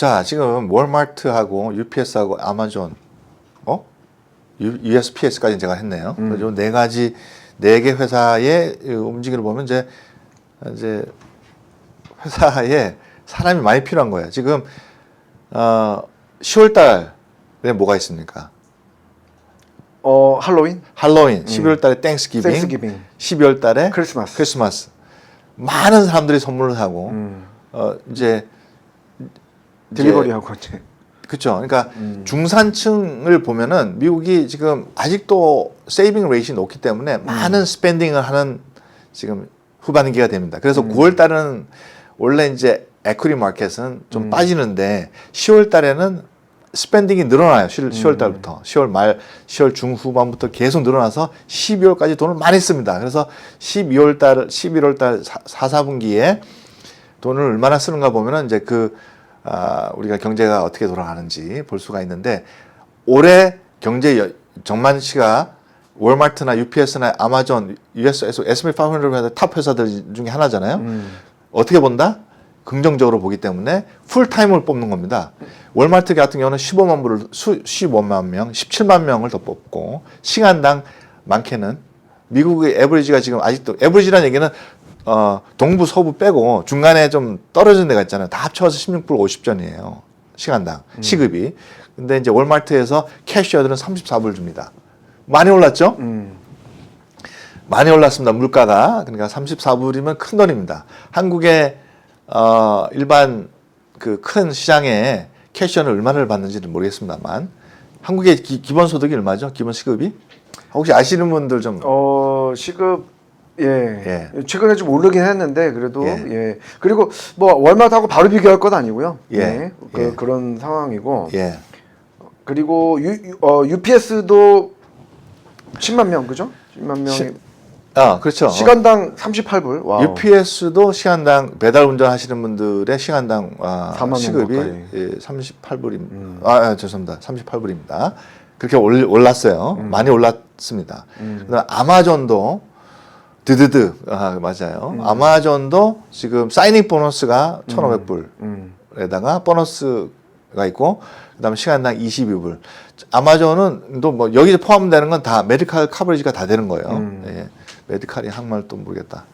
자, 지금 월마트하고 UPS하고 아마존, 어? U, USPS까지 제가 했네요. 음. 그래서 네 가지 네 개 회사의 이 움직임을 보면 이제 이제 회사에 사람이 많이 필요한 거예요. 지금 어, 10월 달에 뭐가 있습니까? 어 할로윈, 할로윈, 11월 달에 땡스기빙, 땡스기빙, 12월 달에 크리스마스. 크리스마스. 많은 사람들이 선물을 사고 음, 어 이제 딜리버리하고 이제 그렇죠. 그러니까 음. 중산층을 보면은 미국이 지금 아직도 세이빙 레이트이 높기 때문에 음. 많은 스pen딩을 하는 지금 후반기가 됩니다. 그래서 음. 9월 달은 원래 이제 에퀴리 마켓은 좀 음. 빠지는데 10월 달에는 스pen딩이 늘어나요. 10월, 10월 음. 달부터 10월 말, 10월 중후반부터 계속 늘어나서 12월까지 돈을 많이 씁니다. 그래서 12월 달, 11월 달 4, 4분기에 돈을 얼마나 쓰는가 보면은 이제 그 아, 우리가 경제가 어떻게 돌아가는지 볼 수가 있는데 올해 경제 여- 전만치가 월마트나 UPS나 아마존, US, S&P 500 회사 탑 회사들 중에 하나잖아요. 음, 어떻게 본다? 긍정적으로 보기 때문에 풀타임을 뽑는 겁니다. 월마트 같은 경우는 15만 불을 수, 15만 명, 17만 명을 더 뽑고 시간당 많게는 미국의 에버리지가 지금 아직도 에버리지라는 얘기는 어, 동부 서부 빼고 중간에 좀 떨어진 데가 있잖아요. 다 합쳐서 16불 50전이에요. 시간당 시급이. 근데 이제 월마트에서 캐시어들은 34불 줍니다. 많이 올랐죠? 음, 많이 올랐습니다. 물가가. 그러니까 34불이면 큰 돈입니다. 한국의 어, 일반 그 큰 시장에 캐시어는 얼마를 받는지는 모르겠습니다만 한국의 기, 기본 소득이 얼마죠? 기본 시급이? 혹시 아시는 분들 좀 어 시급 예. 예. 최근에 좀 오르긴 했는데 그래도 예. 예. 그리고 뭐 월마트하고 바로 비교할 건 아니고요. 예. 그, 예. 그런 상황이고 예. 그리고 유, 유- 어, UPS도 10만 명 그죠? 10만 명이 시- 아, 그렇죠. 시간당 38불. 와우. UPS도 시간당 배달 운전하시는 분들의 시간당 아, 4만 원 시급이 가까이. 예, 38불입니다. 음. 아, 아, 죄송합니다. 38불입니다. 그렇게 올, 올랐어요. 많이 올랐습니다. 음. 아마존도 드드드 아, 맞아요. 음. 아마존도 지금 사이닝 보너스가 1,500불. 음. 에다가 보너스가 있고 그다음에 시간당 22불. 아마존은 또 뭐 여기 포함되는 건 다 메디칼 커버리지가 다 되는 거예요. 음. 예. 메디칼이 한말 또 모르겠다.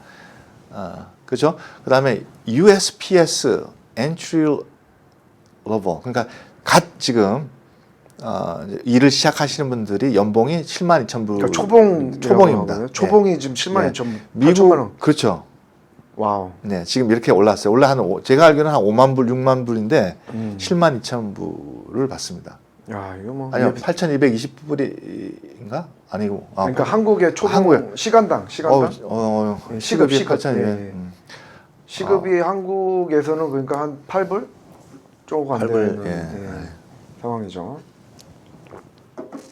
아, 그죠? 그다음에 USPS entry level 그러니까 갓 지금 어, 일을 시작하시는 분들이 연봉이 7만 2천 불 그러니까 초봉 초봉입니다. 초봉이 지금 7만 예. 2천 8천만 미국 원. 그렇죠. 와우. 네, 지금 이렇게 올랐어요. 원래 한 오- 제가 알기로는 한 5만 불, 6만 불인데 음. 7만 2천 불을 받습니다. 야, 이거 뭐 아니요, 예. 8,220불인가? 아니고. 아, 그러니까 한국의 초봉 한국에- 시간당 시간당 어, 어, 어, 예, 시급, 시급이 시급. 8,200. 예. 음. 시급이 한국에서는 그러니까 한 8불 조금 안 8불, 되는 예. 예, 상황이죠.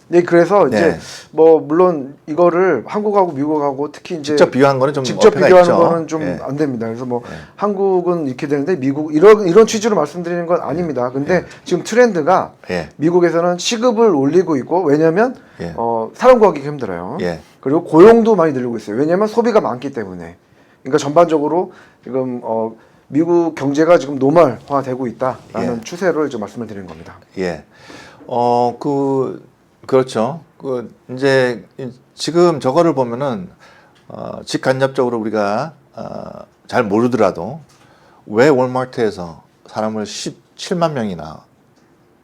네, 그래서 이제 네. 뭐 물론 이거를 한국하고 미국하고 특히 이제 직접 비교한 거는 좀 직접 비교하는 있죠. 거는 좀 예. 안 됩니다. 그래서 뭐 예. 한국은 이렇게 되는데 미국 이런 이런 취지로 말씀드리는 건 아닙니다. 근데 지금 트렌드가 예. 미국에서는 시급을 올리고 있고 왜냐하면 예. 어, 사람 구하기 힘들어요. 예. 그리고 고용도 많이 늘고 있어요. 왜냐하면 소비가 많기 때문에. 그러니까 전반적으로 지금 어, 미국 경제가 지금 노멀화되고 있다라는 예. 추세를 좀 말씀을 드리는 겁니다. 예. 어, 그, 그렇죠. 그, 이제, 이- 지금 저거를 보면은, 어, 직간접적으로 우리가, 어, 잘 모르더라도, 왜 월마트에서 사람을 17만 명이나,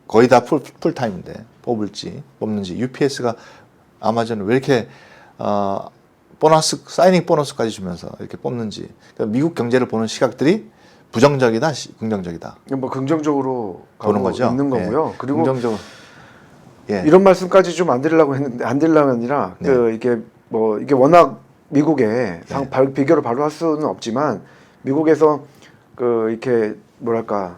거의 다 풀, 풀타임인데, 뽑을지, 뽑는지, UPS가 아마존을 왜 이렇게, 어, 보너스, 사이닝 보너스까지 주면서 이렇게 뽑는지, 그러니까 미국 경제를 보는 시각들이 부정적이다, 시- 긍정적이다. 뭐 긍정적으로 보는 거죠. 있는 거고요. 예. 그리고 긍정적으로. 예. 이런 말씀까지 좀 안 드리려고 했는데 안 드리려면 아니라 네. 그 이게 뭐 이게 워낙 미국에 상 네. 발- 비교를 바로 할 수는 없지만 미국에서 그 이렇게 뭐랄까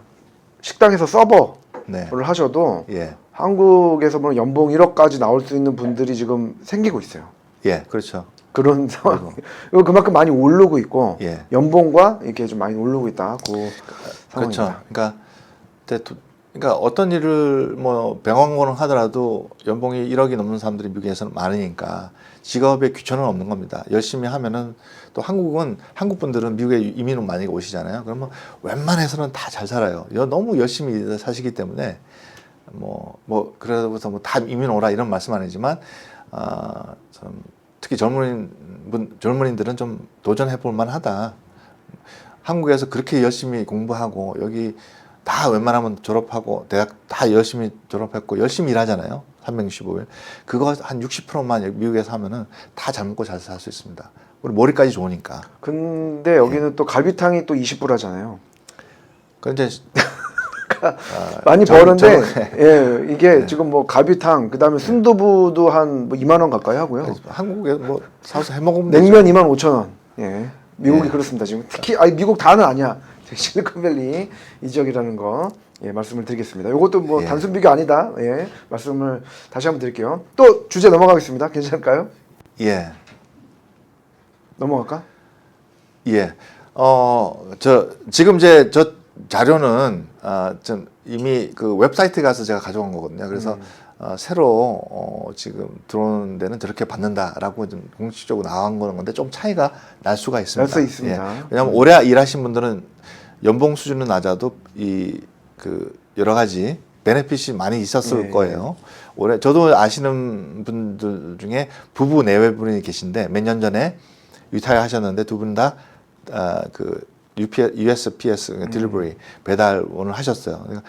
식당에서 서버를 네. 하셔도 예. 한국에서 보면 연봉 1억까지 나올 수 있는 분들이 지금 생기고 있어요. 예. 그렇죠. 그런 상황. 이거 그만큼 많이 오르고 있고 예. 연봉과 이렇게 좀 많이 오르고 있다. 그 그렇죠. 상황입니다. 그러니까 그러니까 어떤 일을 뭐 병원고는 하더라도 연봉이 1억이 넘는 사람들이 미국에서는 많으니까 직업에 귀천은 없는 겁니다. 열심히 하면은 또 한국은 한국 분들은 미국에 이민을 많이 오시잖아요. 그러면 웬만해서는 다 잘 살아요. 여- 너무 열심히 사시기 때문에 뭐뭐 그래서 뭐 다 이민 오라 이런 말씀 아니지만 아, 좀 특히 젊은 분 젊은이들은 좀 도전해 볼 만하다. 한국에서 그렇게 열심히 공부하고 여기 다 웬만하면 졸업하고 대학 다 열심히 졸업했고 열심히 일하잖아요. 365일. 그거 한 60%만 여기 미국에서 하면은 다 잘 먹고 잘 살 수 있습니다. 우리 머리까지 좋으니까. 근데 여기는 또 갈비탕이 또 20불하잖아요. 그 이제 아, 많이 저- 버는데 저- 예 이게 지금 뭐 갈비탕 그다음에 순두부도 한 뭐 2만 원 가까이 하고요. 한국에 뭐 사서 해 먹으면 되죠. 냉면 2만 5천 원. 예. 미국이 예. 그렇습니다. 지금 특히 아니 미국 다는 아니야. 실리콘밸리 이 지역이라는 거 예, 말씀을 드리겠습니다. 이것도 뭐 예. 단순 비교 아니다. 예. 말씀을 다시 한번 드릴게요. 또 주제 넘어가겠습니다. 괜찮을까요? 예. 넘어갈까? 예. 어, 저, 지금 이제 저 자료는, 아, 좀 이미 그 웹사이트 가서 제가 가져온 거거든요. 그래서, 음. 어, 새로, 어, 지금 들어오는 데는 저렇게 받는다라고 좀 공식적으로 나온 거는 건데 좀 차이가 날 수가 있습니다. 날 수 있습니다. 예. 왜냐하면 오래 일하신 분들은 연봉 수준은 낮아도 이, 그, 여러 가지 베네핏이 많이 있었을 예. 거예요. 올해 저도 아시는 분들 중에 부부 내외 분이 계신데 몇 년 전에 리타이어 하셨는데 두 분 다 아, 그 UPS, USPS 음. 딜리버리 배달원을 하셨어요. 그러니까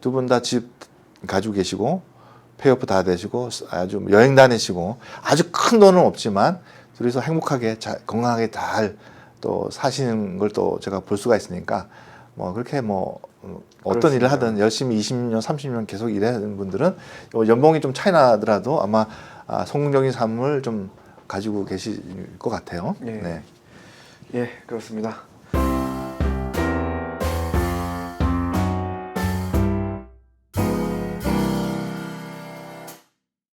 두 분 다 집 가지고 계시고 페이오프 다 되시고 아주 여행 다니시고 아주 큰 돈은 없지만 둘이서 행복하게 잘, 건강하게 잘 또 사시는 걸 또 제가 볼 수가 있으니까 뭐 그렇게 뭐 어, 어떤 일을. 하든 열심히 20년, 30년 계속 일하는 분들은 요 연봉이 좀 차이 나더라도 아마 아, 성공적인 삶을 좀 가지고 계실 것 같아요. 예. 네. 예, 그렇습니다.